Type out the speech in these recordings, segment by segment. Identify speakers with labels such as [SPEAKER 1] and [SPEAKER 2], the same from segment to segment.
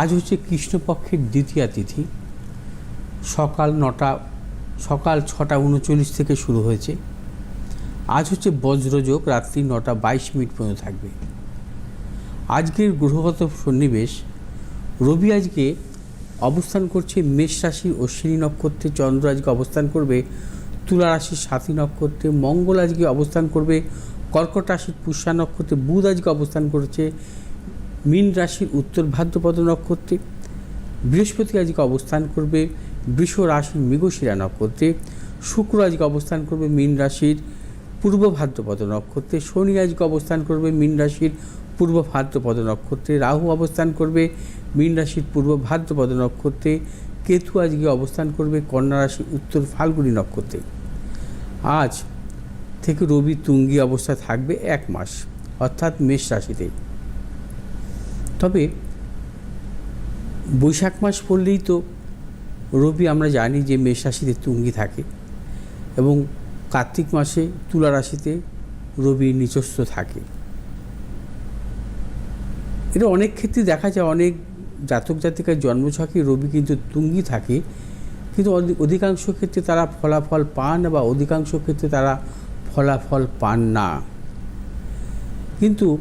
[SPEAKER 1] আজ হচ্ছে কৃষ্ণপক্ষের দ্বিতীয়া তিথি। সকাল নটা, সকাল ছটা উনচল্লিশ থেকে শুরু হয়েছে। আজ হচ্ছে বজ্রযোগ, রাত্রি নটা বাইশ মিনিট পর্যন্ত থাকবে। আজকের গ্রহগত সন্নিবেশ, রবি আজকে অবস্থান করছে মেষ রাশির অশ্বিনী নক্ষত্রে। চন্দ্র আজকে অবস্থান করবে তুলা রাশির সাথী নক্ষত্রে। মঙ্গল আজকে অবস্থান করবে কর্কট রাশির পুষ্যা নক্ষত্রে। বুধ আজকে অবস্থান করছে মীন রাশির উত্তর ভাদ্রপদ নক্ষত্রে, বৃহস্পতি আজকে অবস্থান করবে বৃষ রাশির মৃগশিরা নক্ষত্রে, শুক্র আজকে অবস্থান করবে মীন রাশির পূর্ব ভাদ্রপদ নক্ষত্রে, শনি আজকে অবস্থান করবে মীন রাশির পূর্ব ভাদ্রপদ নক্ষত্রে, রাহু অবস্থান করবে মীন রাশির পূর্ব ভাদ্রপদ নক্ষত্রে, কেতু আজকে অবস্থান করবে কন্যা রাশির উত্তর ফাল্গুনী নক্ষত্রে। আজ থেকে রবি তুঙ্গি অবস্থা থাকবে এক মাস, অর্থাৎ মেষ রাশিতে। তবে বৈশাখ মাস পড়লেই তো রবি আমরা জানি যে মেষ রাশিতে তুঙ্গি থাকে এবং কার্তিক মাসে তুলা রাশিতে রবি নিচস্থ থাকে। এটা অনেক ক্ষেত্রে দেখা যায়, অনেক জাতক জাতিকার জন্মছকে রবি কিন্তু তুঙ্গি থাকে, কিন্তু অধি- অধিকাংশ ক্ষেত্রে তারা ফলাফল পান বা অধিকাংশ ক্ষেত্রে তারা ফলাফল পান না। কিন্তু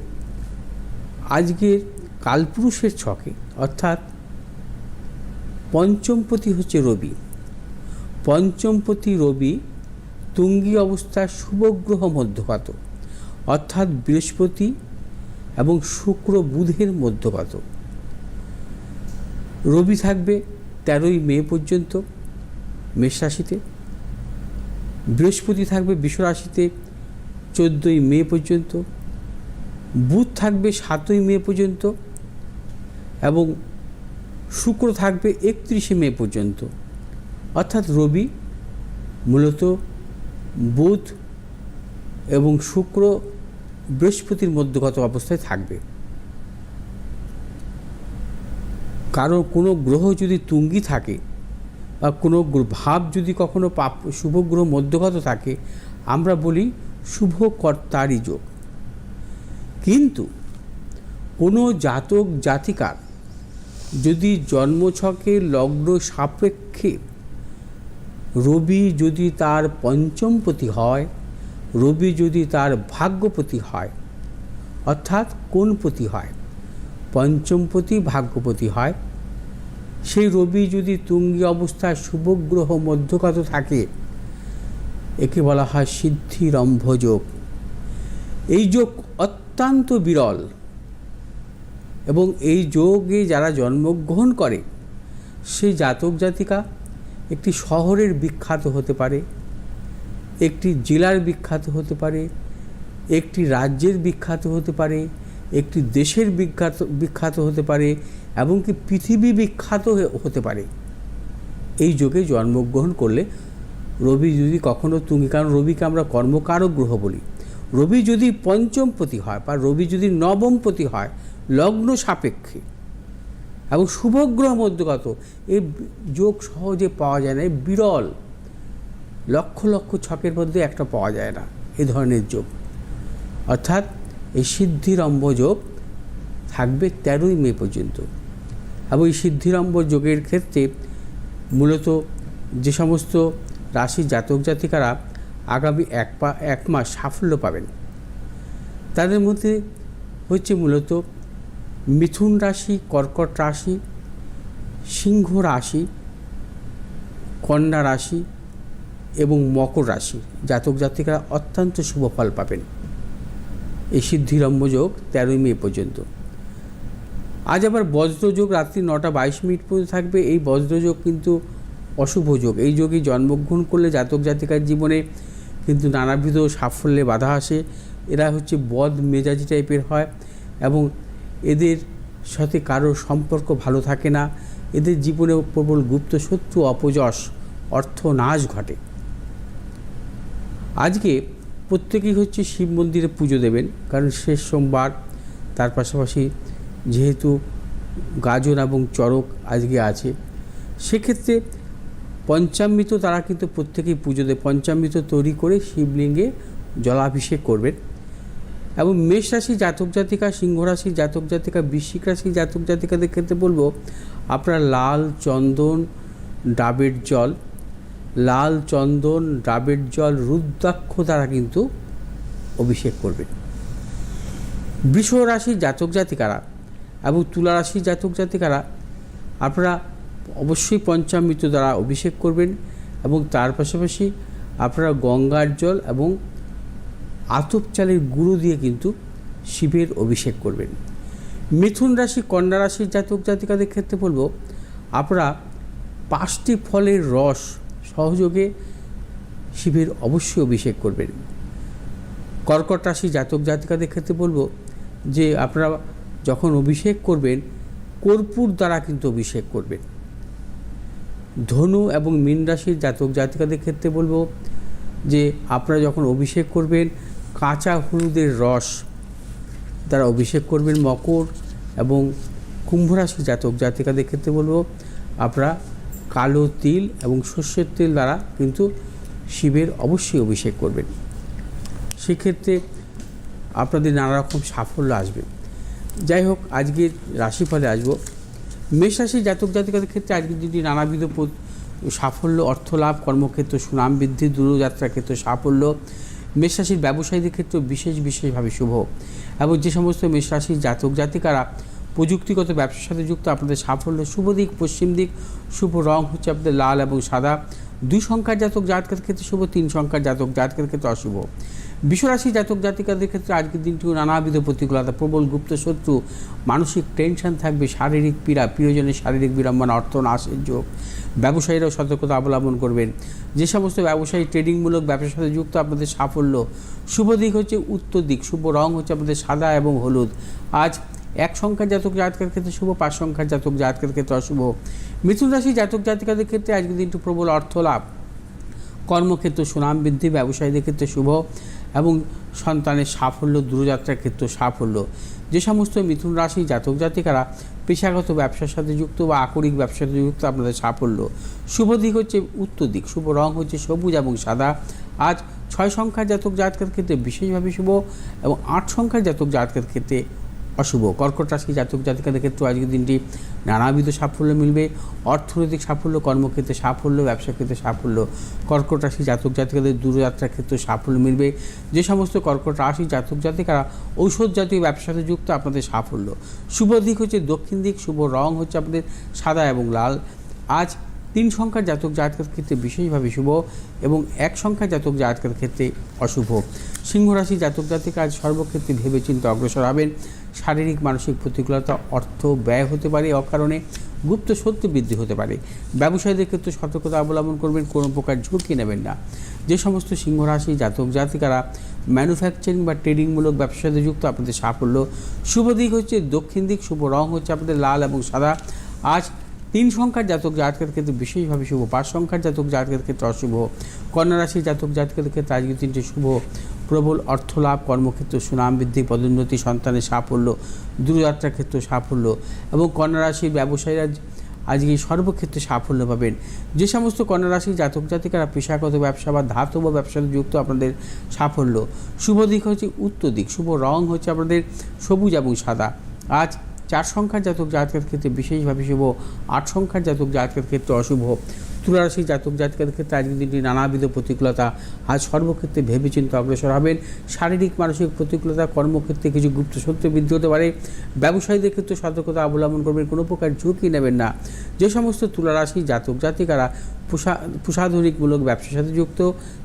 [SPEAKER 1] আজকের কালপুরুষের ছকে, অর্থাৎ পঞ্চমপতি হচ্ছে রবি। পঞ্চমপতি রবি তুঙ্গি অবস্থায় শুভগ্রহ মধ্যপাত অর্থাৎ বৃহস্পতি এবং শুক্র বুধের মধ্যপাত রবি থাকবে তেরোই মে পর্যন্ত, মেষ রাশিতে। বৃহস্পতি থাকবে বিষ রাশিতে চোদ্দোই মে পর্যন্ত। বুধ থাকবে সাতই মে পর্যন্ত। এবং শুক্র থাকবে একত্রিশে মে পর্যন্ত। অর্থাৎ রবি মূলত বুধ এবং শুক্র বৃহস্পতির মধ্যগত অবস্থায় থাকবে। কারও কোনো গ্রহ যদি তুঙ্গি থাকে বা কোনো ভাব যদি কখনো পাপ, শুভ গ্রহ মধ্যগত থাকে, আমরা বলি শুভ কর্তারই যোগ। কিন্তু কোনো জাতক জাতিকার যদি জন্মছকে লগ্ন সাপেক্ষে, রবি যদি তার পঞ্চমপতি হয়, রবি যদি তার ভাগ্যপতি হয়, অর্থাৎ কোনপতি হয়? পঞ্চমপতি, ভাগ্যপতি হয়। সেই রবি যদি তুঙ্গি অবস্থায় শুভগ্রহ মধ্যগত থাকে, একে বলা হয় সিদ্ধিরম্ভ যোগ এই যোগ অত্যন্ত বিরল। এবং এই যোগে যারা জন্মগ্রহণ করে, সেই জাতক জাতিকা একটি শহরের বিখ্যাত হতে পারে, একটি জেলার বিখ্যাত হতে পারে, একটি রাজ্যের বিখ্যাত হতে পারে, একটি দেশের বিখ্যাত বিখ্যাত হতে পারে, এমনকি পৃথিবী বিখ্যাত হতে পারে। এই যোগে জন্মগ্রহণ করলে রবি যদি কখনো তুমি কারণ রবিকে আমরা কর্মকারক গ্রহ বলি রবি যদি পঞ্চম পঞ্চমপতি হয় বা রবি যদি নবম নবমপতি হয়, লগ্ন সাপেক্ষে। এবং শুভগ্রহ মধ্যগত, এই যোগ সহজে পাওয়া যায় না বিরল, লক্ষ লক্ষ ছকের মধ্যে একটা পাওয়া যায় না, এ ধরনের যোগ। অর্থাৎ এই সিদ্ধিরম্ভ যোগ থাকবে তেরোই মে পর্যন্ত। এবং এই সিদ্ধিরম্ভ যোগের ক্ষেত্রে মূলত যে সমস্ত রাশির জাতক জাতিকারা আগামী এক পা, এক মাস সাফল্য পাবেন। তাদের মধ্যে হচ্ছে মূলত মিথুন রাশি, কর্কট রাশি, সিংহ রাশি, কন্যা রাশি এবং মকর রাশি। জাতক জাতিকারা অত্যন্ত শুভ ফল পাবেন। এই সিদ্ধিরম্ভ যোগ তেরোই মে পর্যন্ত। আজ আবার বজ্রযোগ রাত্রি নটা বাইশ মিনিট পর্যন্ত থাকবে। এই বজ্রযোগ কিন্তু অশুভ যোগ। এই যোগে জন্মগ্রহণ করলে জাতক জাতিকার জীবনে কিন্তু নানাবিধ সাফল্যে বাধা আসে। এরা হচ্ছে বদ মেজাজি টাইপের হয় এবং এদের সাথে কারও সম্পর্ক ভালো থাকে না। এদের জীবনে প্রবল গুপ্ত শত্রু, অপযশ, অর্থ নাশ ঘটে। আজকে প্রত্যেকেই হচ্ছে শিব মন্দিরে পুজো দেবেন, কারণ শেষ সোমবার। তার পাশাপাশি যেহেতু গাজন এবং চড়ক আজকে আছে, সেক্ষেত্রে পঞ্চামৃত তারা কিন্তু প্রত্যেকেই পুজো দেয়। পঞ্চামৃত তৈরি করে শিবলিঙ্গে জলাভিষেক করবেন। এবং মেষ রাশি জাতক জাতিকা, সিংহ রাশি জাতক জাতিকা, বৃশ্চিক রাশি জাতক জাতিকাদের ক্ষেত্রে বলব, আপনারা লাল চন্দন, ডাবের জল, লাল চন্দন, ডাবের জল, রুদ্রাক্ষ দ্বারা কিন্তু অভিষেক করবেন। বৃষ রাশি জাতক জাতিকারা এবং তুলা রাশি জাতক জাতিকারা, আপনারা অবশ্যই পঞ্চামৃত দ্বারা অভিষেক করবেন এবং তার পাশাপাশি আপনারা গঙ্গার জল এবং আতপ গুঁড়ো দিয়ে কিন্তু শিবের অভিষেক করবেন। মিথুন রাশি, কন্যা রাশির জাতক জাতিকাদের ক্ষেত্রে বলব, আপনারা পাঁচটি ফলের রস সহযোগে শিবের অবশ্যই অভিষেক করবেন। কর্কট রাশি, জাতক জাতিকাদের ক্ষেত্রে বলব যে, আপনারা যখন অভিষেক করবেন, কর্পূর দ্বারা কিন্তু অভিষেক করবেন। ধনু এবং মীন রাশির জাতক জাতিকাদের ক্ষেত্রে বলব যে আপনারা যখন অভিষেক করবেন, কাঁচা হলুদের রস দ্বারা অভিষেক করবেন মকর এবং কুম্ভ রাশি জাতক জাতিকাদের ক্ষেত্রে বলব আপনারা কালো তিল এবং সর্ষের তেল দ্বারা কিন্তু শিবের অবশ্যই অভিষেক করবেন। সেক্ষেত্রে আপনাদের নানা রকম সাফল্য আসবে। যাই হোক, আজকের রাশিফলে আসব। মেষ রাশি জাতক জাতিকাদের ক্ষেত্রে আজকের দিনটি নানাবিধ সাফল্য, অর্থ লাভ, কর্মক্ষেত্র, সুনাম বৃদ্ধি, দূরযাত্রার ক্ষেত্রে সাফল্য মেষ রাশির ব্যবসায়ীদের ক্ষেত্রে বিশেষ বিশেষভাবে শুভ। এবং যে সমস্ত মেষ রাশির জাতক জাতিকারা প্রযুক্তিগত ব্যবসার সাথে যুক্ত, আপনাদের সাফল্য শুভ দিক, পশ্চিম দিক, শুভ রং হচ্ছে আপনাদের লাল এবং সাদা। দুই সংখ্যার জাতক জাতকের ক্ষেত্রে শুভ, তিন সংখ্যার জাতক জাতকের ক্ষেত্রে অশুভ। বিশ্বরাশি জাতক জাতিকাদের ক্ষেত্রে আজকের দিনটিও নানাবিধ প্রতিকূলতা। প্রবল গুপ্ত শত্রু, মানসিক টেনশন থাকবে, শারীরিক পীড়া, প্রিয়জনের শারীরিক বিড়ম্বনা অর্থ নাশের যোগ। ব্যবসায়ীরাও সতর্কতা অবলম্বন করবেন। যে সমস্ত ব্যবসায়ী ট্রেডিংমূলক ব্যবসার সাথে যুক্ত, আপনাদের সাফল্য। শুভ দিক হচ্ছে উত্তর দিক, শুভ রং হচ্ছে আপনাদের সাদা এবং হলুদ। আজ এক সংখ্যার জাতক জাতকের ক্ষেত্রে শুভ, পাঁচ সংখ্যার জাতক জাতকের ক্ষেত্রে অশুভ। মিথুন রাশি জাতক জাতিকাদের ক্ষেত্রে আজকের দিনটি প্রবল অর্থ লাভ কর্মক্ষেত্র সুনাম বৃদ্ধি, ব্যবসায়ীদের ক্ষেত্রে শুভ। এবং সন্তানের সাফল্য, দূরযাত্রার ক্ষেত্রে সাফল্য। যে সমস্ত মিথুন রাশি জাতক জাতিকারা পেশাগত ব্যবসার সাথে যুক্ত বা আকরিক ব্যবসার সাথে যুক্ত, আপনাদের সাফল্য। শুভ দিক হচ্ছে উত্তর দিক, শুভ রং হচ্ছে সবুজ এবং সাদা। আজ ছয় সংখ্যার জাতক জাতকের ক্ষেত্রে বিশেষভাবে শুভ এবং আট সংখ্যার জাতক জাতকের ক্ষেত্রে অশুভ। কর্কট রাশি জাতক জাতিকাদের ক্ষেত্রে আজকের দিনটি নানাবিধ সাফল্য মিলবে। অর্থনৈতিক সাফল্য, কর্মক্ষেত্রে সাফল্য, ব্যবসা ক্ষেত্রে সাফল্য। কর্কট রাশি জাতক জাতিকাদের দূরযাত্রার ক্ষেত্রে সাফল্য মিলবে। যে সমস্ত কর্কট রাশি জাতক জাতিকারা ঔষধ জাতীয় ব্যবসার সাথে যুক্ত, আপনাদের সাফল্য। শুভ দিক হচ্ছে দক্ষিণ দিক, শুভ রং হচ্ছে আপনাদের সাদা এবং লাল। আজ তিন সংখ্যার জাতক জাতকের ক্ষেত্রে বিশেষভাবে শুভ এবং এক সংখ্যার জাতক জাতকের ক্ষেত্রে অশুভ। সিংহ রাশি জাতক জাতিকা আজ সর্বক্ষেত্রে ভেবেচিন্তে অগ্রসর হবেন। শারীরিক, মানসিক প্রতিকূলতা, অর্থ ব্যয় হতে পারে অকারণে, গুপ্ত সত্য বৃদ্ধি হতে পারে। ব্যবসায়ীদের ক্ষেত্রে সতর্কতা অবলম্বন করবেন, কোনো প্রকার ঝুঁকি নেবেন না। যে সমস্ত সিংহরাশি, জাতক, জাতিকারা ম্যানুফ্যাকচারিং বা ট্রেডিংমূলক ব্যবসার সাথে যুক্ত আপনাদের সাফল্য, শুভ দিক হচ্ছে দক্ষিণ দিক, শুভ রং হচ্ছে আপনাদের লাল এবং সাদা। আজ তিন সংখ্যার জাতক, জাতকের ক্ষেত্রে বিশেষভাবে শুভ। পাঁচ সংখ্যার জাতক, জাতকের ক্ষেত্রে অশুভ। কন্যা রাশির জাতক, জাতকের ক্ষেত্রে আজকে তিনটে শুভ। প্রবল অর্থলাভ, কর্মক্ষেত্র, সুনাম বৃদ্ধি, পদোন্নতি, সন্তানের সাফল্য, দূরযাত্রার ক্ষেত্রে সাফল্য এবং কন্যা রাশির ব্যবসায়ীরা আজকে সর্বক্ষেত্রে সাফল্য পাবেন। যে সমস্ত কন্যা রাশির জাতক জাতিকারা পেশাগত ব্যবসা বা ধাতব ব্যবসার যুক্ত, আপনাদের সাফল্য। শুভ দিক হচ্ছে উত্তর দিক, শুভ রং হচ্ছে আপনাদের সবুজ এবং সাদা। আজ চার সংখ্যার জাতক জাতকের ক্ষেত্রে বিশেষভাবে শুভ, আট সংখ্যার জাতক জাতকের ক্ষেত্রে অশুভ। তুলারাশি জাতক জাতিকাদের ক্ষেত্রে আজকের দিনটি নানাবিধ প্রতিকূলতা। আজ সর্বক্ষেত্রে ভেবেচিন্তে অগ্রসর হবেন। শারীরিক, মানসিক প্রতিকূলতা, কর্মক্ষেত্রে কিছু গুপ্ত সত্য বৃদ্ধি হতে পারে। ব্যবসায়ীদের ক্ষেত্রে সতর্কতা অবলম্বন করবেন, কোনো প্রকার ঝুঁকি নেবেন না। যে সমস্ত তুলারাশি জাতক জাতিকারা পোষা প্রসাধনিকমূলক ব্যবসার সাথে যুক্ত,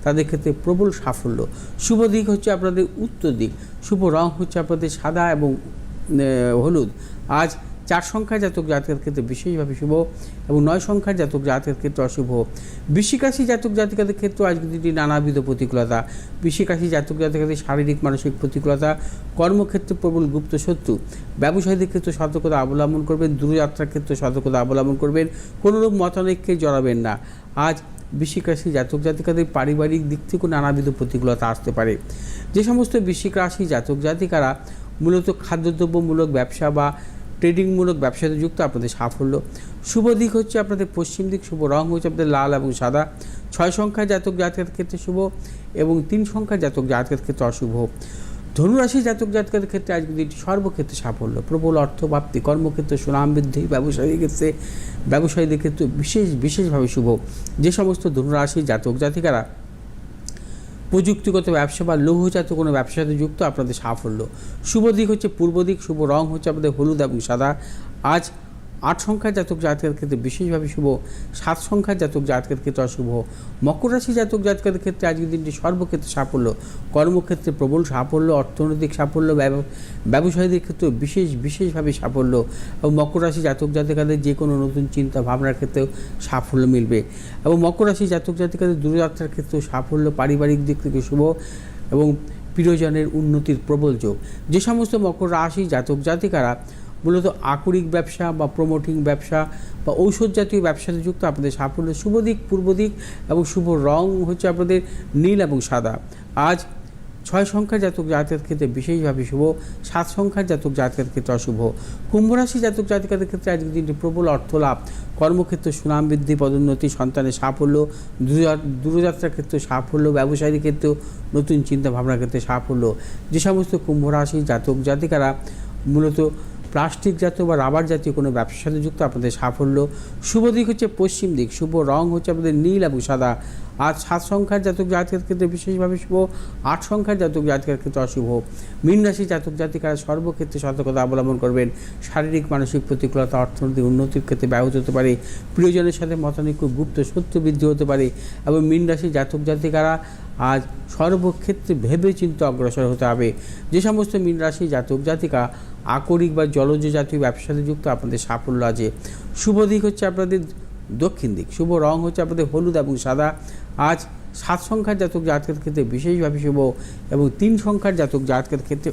[SPEAKER 1] তাদের ক্ষেত্রে প্রবল সাফল্য। শুভ দিক হচ্ছে আপনাদের উত্তর দিক। শুভ রং হচ্ছে আপনাদের সাদা এবং হলুদ। আজ চার সংখ্যার জাতক জাতকের ক্ষেত্রে বিশেষভাবে শুভ এবং নয় সংখ্যার জাতক জাতকের ক্ষেত্রে অশুভ। বৃশ্চিক রাশি জাতক জাতিকাদের ক্ষেত্রে আজকের দিনটি নানাবিধ প্রতিকূলতা। বৃশ্চিক রাশি জাতক জাতিকাদের শারীরিক, মানসিক প্রতিকূলতা, কর্মক্ষেত্রে প্রবল গুপ্ত শত্রু। ব্যবসায়ীদের ক্ষেত্রে সতর্কতা অবলম্বন করবেন, দূরযাত্রার ক্ষেত্রে সতর্কতা অবলম্বন করবেন, কোনোরূপ মতানৈক্যে জড়াবেন না। আজ বৃশ্চিক রাশি জাতক জাতিকাদের পারিবারিক দিক থেকেও নানাবিধ প্রতিকূলতা আসতে পারে। যে সমস্ত বৃশ্চিক রাশি জাতক জাতিকারা মূলত খাদ্যদ্রব্যমূলক ব্যবসা বা ট্রেডিংমূলক ব্যবসাতে যুক্ত, আপনাদের সাফল্য। শুভ দিক হচ্ছে আপনাদের পশ্চিম দিক, শুভ রং হচ্ছে আপনাদের লাল এবং সাদা। ছয় সংখ্যার জাতক জাতকের ক্ষেত্রে শুভ এবং তিন সংখ্যার জাতক জাতকের ক্ষেত্রে অশুভ। ধনুরাশি জাতক জাতকের ক্ষেত্রে আজকে দিনটি সর্বক্ষেত্রে সাফল্য। প্রবল অর্থপ্রাপ্তি, কর্মক্ষেত্রে সুনাম বৃদ্ধি ব্যবসায়ী ক্ষেত্রে, ব্যবসায়ীদের ক্ষেত্রে বিশেষ, বিশেষভাবে শুভ। যে সমস্ত ধনুরাশি জাতক জাতিকারা প্রযুক্তিগত ব্যবসা বা লৌহজাত কোনো ব্যবসার সাথে যুক্ত আপনাদের সাফল্য। শুভ দিক হচ্ছে পূর্ব দিক, শুভ রং হচ্ছে আপনাদের হলুদ এবং সাদা। আজ আট সংখ্যার জাতক জাতকের ক্ষেত্রে বিশেষভাবে শুভ, সাত সংখ্যার জাতক জাতকের ক্ষেত্রে অশুভ, মকর রাশি জাতক জাতকের ক্ষেত্রে আজকের দিনটি সর্বক্ষেত্রে সাফল্য, কর্মক্ষেত্রে প্রবল সাফল্য, অর্থনৈতিক সাফল্য ব্যবসায়ীদের ক্ষেত্রে বিশেষ, বিশেষভাবে সাফল্য এবং মকর রাশি জাতক জাতিকাদের যে কোনো নতুন চিন্তা ভাবনার ক্ষেত্রেও সাফল্য মিলবে এবং মকর রাশি জাতক জাতিকাদের দূরযাত্রার ক্ষেত্রেও সাফল্য পারিবারিক দিক থেকে শুভ এবং প্রিয়জনের উন্নতির প্রবল যোগ। যে সমস্ত মকর রাশি জাতক জাতিকারা মূলত আকরিক ব্যবসা বা প্রমোটিং ব্যবসা বা ঔষধ জাতীয় ব্যবসাতে যুক্ত আপনাদের সাফল্য শুভ দিক, পূর্ব দিক এবং শুভ রং হচ্ছে আপনাদের নীল এবং সাদা। আজ ছয় সংখ্যার জাতক জাতকের ক্ষেত্রে বিশেষভাবে শুভ, সাত সংখ্যার জাতক জাতকের ক্ষেত্রে অশুভ। কুম্ভরাশি জাতক জাতিকাদের ক্ষেত্রে আজকের দিনটি প্রবল অর্থ লাভ কর্মক্ষেত্রে সুনাম বৃদ্ধি, পদোন্নতি, সন্তানের সাফল্য দূরযা- দূরযাত্রার ক্ষেত্রে সাফল্য ব্যবসায়ীর ক্ষেত্রেও নতুন চিন্তা ভাবনার ক্ষেত্রে সাফল্য। যে সমস্ত কুম্ভরাশি জাতক জাতিকারা মূলত প্লাস্টিক জাতীয় বা রাবার জাতীয় কোনো ব্যবসার সাথে যুক্ত আপনাদের সাফল্য। শুভ দিক হচ্ছে পশ্চিম দিক, শুভ রং হচ্ছে আপনাদের নীল এবং সাদা। আর সাত সংখ্যার জাতক জাতকের ক্ষেত্রে বিশেষভাবে শুভ, আট সংখ্যার জাতক জাতকের ক্ষেত্রে অশুভ। মীন রাশি জাতক জাতিকারা সর্বক্ষেত্রে সতর্কতা অবলম্বন করবেন। শারীরিক, মানসিক প্রতিকূলতা, অর্থনৈতিক উন্নতির ক্ষেত্রে ব্যাহত হতে পারে। প্রিয়জনের সাথে মতানৈক্য, গুপ্ত সত্য বৃদ্ধি হতে পারে এবং মীন রাশি জাতক জাতিকারা আজ সর্বক্ষেত্রে ভেবে চিন্তে অগ্রসর হতে হবে। যে সমস্ত মীন রাশি জাতক জাতিকা আকরিক বা জলজ জাতীয় ব্যবসাতে যুক্ত আপনাদের সাফল্য আছে শুভ দিক হচ্ছে আপনাদের দক্ষিণ দিক। শুভ রং হচ্ছে আপনাদের হলুদ এবং সাদা। আজ সাত সংখ্যার জাতক জাতকের ক্ষেত্রে বিশেষভাবে শুভ এবং তিন সংখ্যার জাতক জাতকের ক্ষেত্রে